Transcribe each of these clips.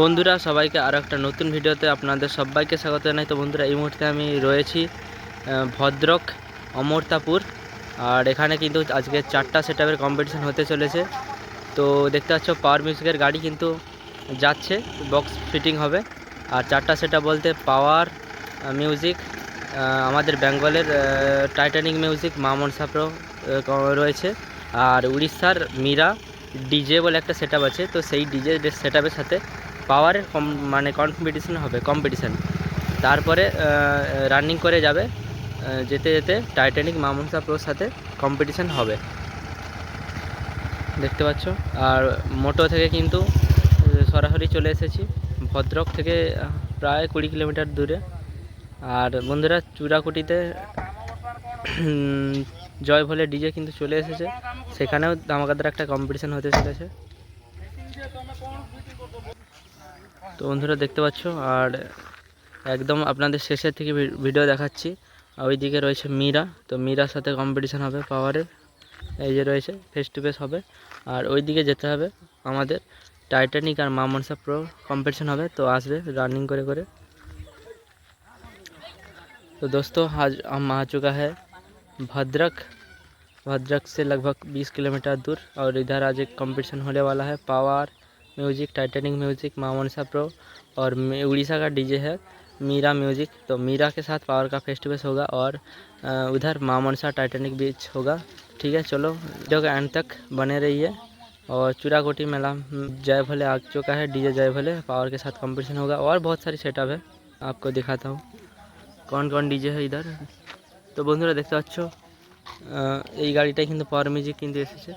বন্ধুরা, সবাইকে আরও একটা নতুন ভিডিওতে আপনাদের সবাইকে স্বাগত জানাই। তো বন্ধুরা, এই মুহূর্তে আমি রয়েছি ভদ্রক অমরতাপুর। আর এখানে কিন্তু আজকে চারটা সেটআপের কম্পিটিশান হতে চলেছে। তো দেখতে পাচ্ছ পাওয়ার মিউজিকের গাড়ি কিন্তু যাচ্ছে বক্স ফিটিং হবে। আর চারটা সেটআপ বলতে পাওয়ার মিউজিক আমাদের বেঙ্গলের টাইটানিক মিউজিক মামন সাপ্রো রয়েছে। আর উড়িষ্যার মীরা ডিজে বলে একটা সেটআপ আছে। তো সেই ডিজে সেটআপের সাথে পাওয়ারের কম মানে কম্পিটিশন হবে কম্পিটিশান তারপরে রানিং করে যাবে যেতে যেতে টাইটানিক মামুনসা প্রোর সাথে কম্পিটিশান হবে। দেখতে পাচ্ছ? আর মোটো থেকে কিন্তু সরাসরি চলে এসেছি, ভদ্রক থেকে প্রায় কুড়ি কিলোমিটার দূরে। আর বন্ধুরা, চূড়াকুটিতে জয় ভোলে ডিজে কিন্তু চলে এসেছে। সেখানেও ধামাকাদার একটা কম্পিটিশান হতে চলেছে। তো বন্ধুরা দেখতে পাচ্ছ, আর একদম আপনাদের শেষের থেকে ভিডিও দেখাচ্ছি। আর ওইদিকে রয়েছে মীরা। তো মীরার সাথে কম্পিটিশান হবে পাওয়ারের এই যে রয়েছে ফেস টু ফেস হবে। আর ওইদিকে যেতে হবে আমাদের টাইটানিক আর মামনসা প্রো কম্পিটিশান হবে। তো আসবে রানিং করে করে। তো দোস্ত, আজ আমা চুকা चुका ভদ্রক। ভদ্রক সে से বিশ কিলোমিটার দূর। আর ইধার इधर কম্পিটিশান एक कंपटीशन होने वाला म्यूजिक टाइटैनिक म्यूजिक मामनसा प्रो और मे- उड़ीसा का डीजे है मीरा म्यूजिक तो मीरा के साथ पावर का फेस टू फेस होगा और अ, उधर मामनसा टाइटैनिक बीच होगा ठीक है चलो वीडियो के एंड तक बने रहिए और चूड़ाकोटी मेला हम्म, जय भले आ चुका है डीजे जय भले पावर के साथ कंपटीशन होगा और बहुत सारी सेटअप है आपको दिखाता हूँ কোন কোন ডিজে হয় ইধার তো বন্ধুরা দেখতে পাচ্ছ আহ, এই গাড়িটাই কিন্তু পাওয়ার মিউজিক কিন্তু এসেছে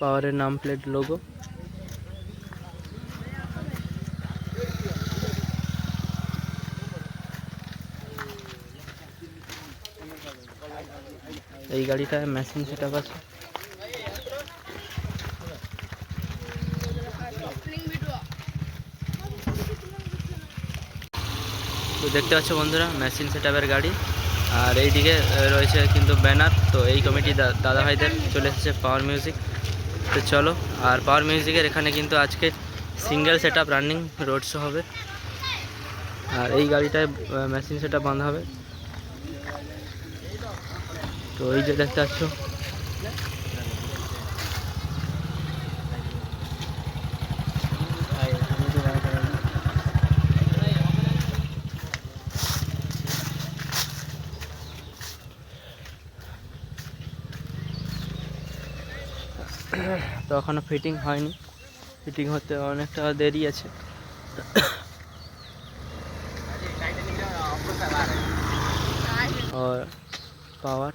পাওয়ারের নাম প্লেট লোগো এই গাড়িটা মেশিন সেট আছে। তো দেখতে পাচ্ছ বন্ধুরা মেশিন সেটআপের গাড়ি। আর এইদিকে রয়েছে কিন্তু ব্যানার তো এই কমিটি দাদা ভাইদের চলে এসেছে পাওয়ার মিউজিক তো চলো, আর পাওয়ার মিউজিকের এখানে কিন্তু আজকে single set up running road show হবে। আর এই গাড়িটায় মেশিন সেটআপ বাঁধা হবে। তো এই যে দেখতে পাচ্ছ তো এখনও ফিটিং হয়নি। ফিটিং হতে অনেকটা দেরি আছে। পাওয়ার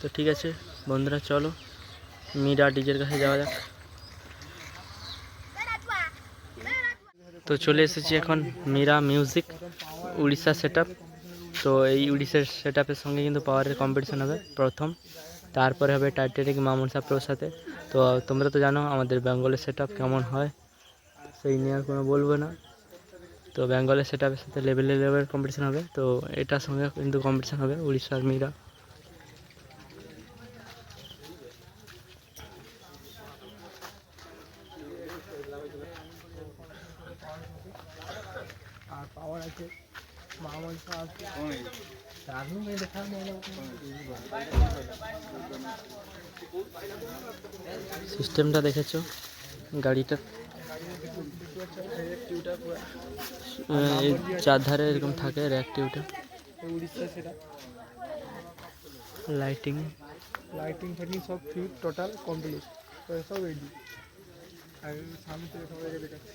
তো ঠিক আছে, বন্ধুরা চলো, মিরা ডিজের কাছে যাওয়া যাক। তো চলে এসেছি এখন মিরা মিউজিক উড়িষ্যা সেট তো এই উড়িষ্যার সেট আপের সঙ্গে কিন্তু পাওয়ারের কম্পিটিশান হবে প্রথম। তারপরে হবে টাইটানিক মামুনসা প্রোর সাথে। তো তোমরা তো জানো আমাদের বেঙ্গলের সেট কেমন হয়, সেই নিয়ে আর কোনো বলব না। তো বেঙ্গলের সেট আপের সাথে লেভেলে লেভেল কম্পিটিশান হবে। তো এটার সঙ্গে কিন্তু কম্পিটিশান হবে উড়িষ্যার মীরা আর পাওয়ার আছে। সিস্টেমটা দেখেছ? গাড়িটা? চারধারে এরকম থাকে র্যাকটিভটা উড়িষ্যা লাইটিং লাইটিং ফাইটিং সব ফ্রি টোটাল কমপ্লিট সব রেডি আর সামনে থেকে দেখাচ্ছি।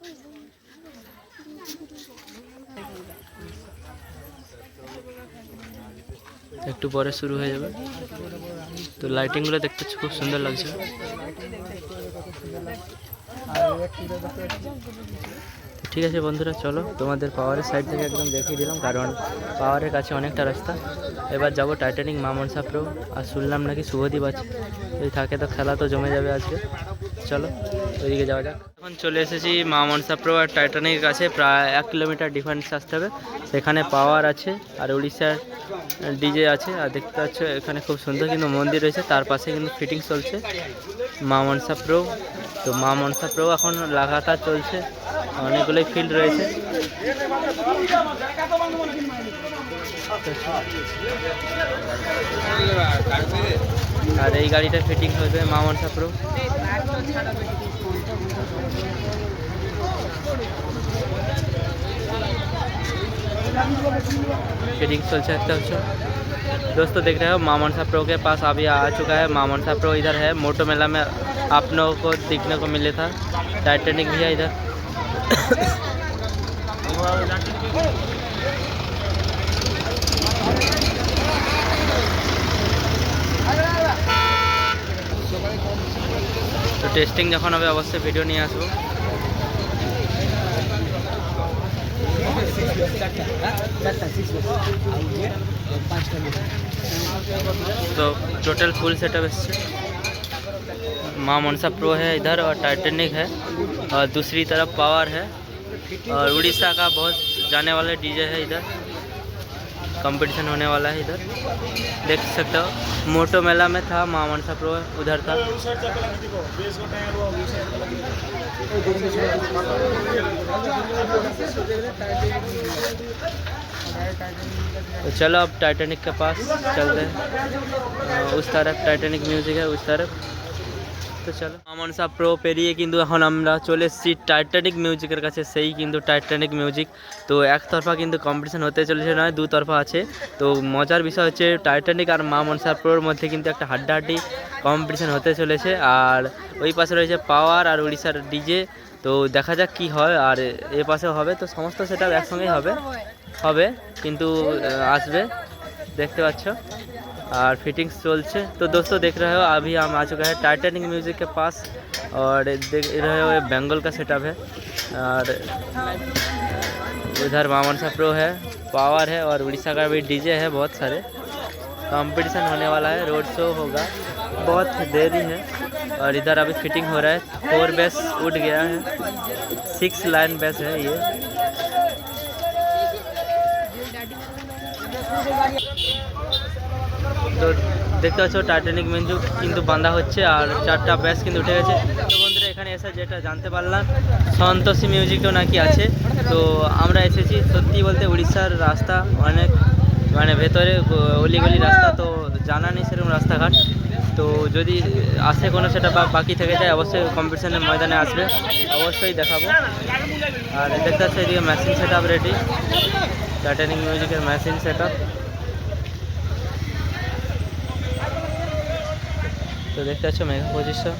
একটু পরে শুরু হয়ে যাবে। তো লাইটিংগুলো দেখতে খুব সুন্দর লাগছে। ঠিক আছে বন্ধুরা, চলো তোমাদের পাওয়ারের সাইড থেকে একদম দেখিয়ে দিলাম, কারণ পাওয়ারের কাছে অনেকটা রাস্তা। এবার যাব টাইটানিক মামন সাপ্রো আর শুনলাম নাকি শুভদীপ আছে। যদি থাকে তো খেলা তো জমে যাবে আজকে। চলো। ওইদিকে যাওয়া যাক। এখন চলে এসেছি মা মনসা প্রো আর টাইটানিকের কাছে, প্রায় এক কিলোমিটার ডিফারেন্স আসতে হবে। সেখানে পাওয়ার আছে আর উড়িষ্যার ডিজে আছে। আর দেখতে পাচ্ছ, এখানে খুব সুন্দর কিন্তু মন্দির রয়েছে। তার পাশে কিন্তু ফিটিং চলছে মা মনসা প্রো। তো মা মনসা প্রো এখন লাগাতার চলছে। অনেকগুলোই ফিল্ড রয়েছে। আর এই গাড়িটা ফিটিং হবে মা মনসা প্রো फिटिंग चल सकते हो दोस्तों देख रहे हो मामन सा प्रो के पास अभी आ चुका है मामन सा प्रो इधर है मोटो मेला में आप लोगों को देखने को मिले था टाइटेनिक भी है इधर তো টেস্টিং যখন হবে অবশ্যই ভিডিও নিয়ে আসবো तो टोटल फुल सेटअप माँ मनसा प्रो है इधर और टाइटेनिक है। और दूसरी तरफ़ पावर है। और उड़ीसा का बहुत जाने वाला डीजे है इधर। कंपटीशन होने वाला है इधर। देख सकते हो, मोटो मेला में था, माँ मनसा प्रो उधर था। तो चलो अब टाइटैनिक के पास चलते हैं अ, उस तरफ टाइटैनिक মিউজিক है उस तरफ তো চলো মনসা প্রো পেরিয়ে কিন্তু এখন আমরা চলে এসেছি টাইটানিক মিউজিকের কাছে সেই কিন্তু টাইটানিক মিউজিক তো একতরফা কিন্তু কম্পিটিশন হতে চলেছে নয় দুতরফা আছে তো মজার বিষয় হচ্ছে টাইটানিক আর মা মনসা প্রোর মধ্যে কিন্তু একটা হাড্ডাহাড্ডি কম্পিটিশন হতে চলেছে আর ওই পাশে রয়েছে পাওয়ার আর উড়িষ্যার ডিজে तो देखा जा है और আর पासे পাশে तो समस्त সমস্ত एक संगे হবে। হবে देखते और फिटिंग्स चलते तो दोस्तों देख रहे हो अभी हम आ चुका है टाइटेनिक म्यूज़िक के पास और देख रहे हो ये का सेटअप है और इधर मामन सा प्रो है पावर है और उड़ीसा का भी डीजे है बहुत सारे कंपटीशन होने वाला है रोड शो होगा। बहुत देरी है और इधर अभी फिटिंग हो रहा है फोर बेस उठ गया है सिक्स लाइन बेस है ये তো দেখতে পাচ্ছ টাইটানিক মেঞ্জু কিন্তু বাঁধা হচ্ছে আর চারটা ব্যাস কিন্তু উঠে গেছে তো বন্ধুরা এখানে এসে যেটা জানতে পারলাম সন্তোষী মিউজিকও নাকি আছে তো আমরা এসেছি সত্যি বলতে উড়িষ্যার রাস্তা অনেক মানে ভেতরে অলিগলি রাস্তা তো জানা নেই সেরকম রাস্তাঘাট তো যদি আসে কোনো সেটা বাকি থেকে যায়, অবশ্যই কম্পিটিশনের ময়দানে আসবে। অবশ্যই দেখাবো। আর দেখতে পাচ্ছি, এদিকে machine set up ready Titanic মিউজিকের মেশিন সেট আপ তো দেখতে পাচ্ছ মেঘা পঁচিশশো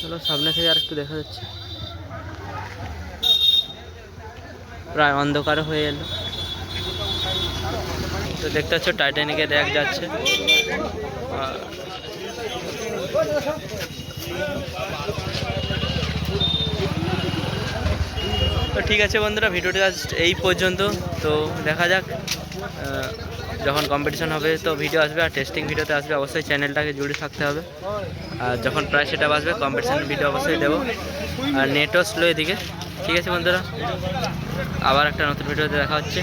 চলো সামনে থেকে আর একটু দেখা যাচ্ছে। প্রায় অন্ধকার হয়ে এলো। তো দেখতে পাচ্ছ টাইটানিকের র্যাক যাচ্ছে। আর তো ঠিক আছে বন্ধুরা, ভিডিওটি জাস্ট এই পর্যন্ত। তো দেখা যাক যখন কম্পিটিশন হবে, তো ভিডিও আসবে আর টেস্টিং ভিডিওতে আসবে। অবশ্যই চ্যানেলটাকে জুড়ে থাকতে হবে। আর যখন প্রায় সেটা আসবে কম্পিটিশন ভিডিও অবশ্যই দেবো। আর নেটও স্লো এদিকে। ঠিক আছে বন্ধুরা, আবার একটা নতুন ভিডিওতে দেখা হচ্ছে।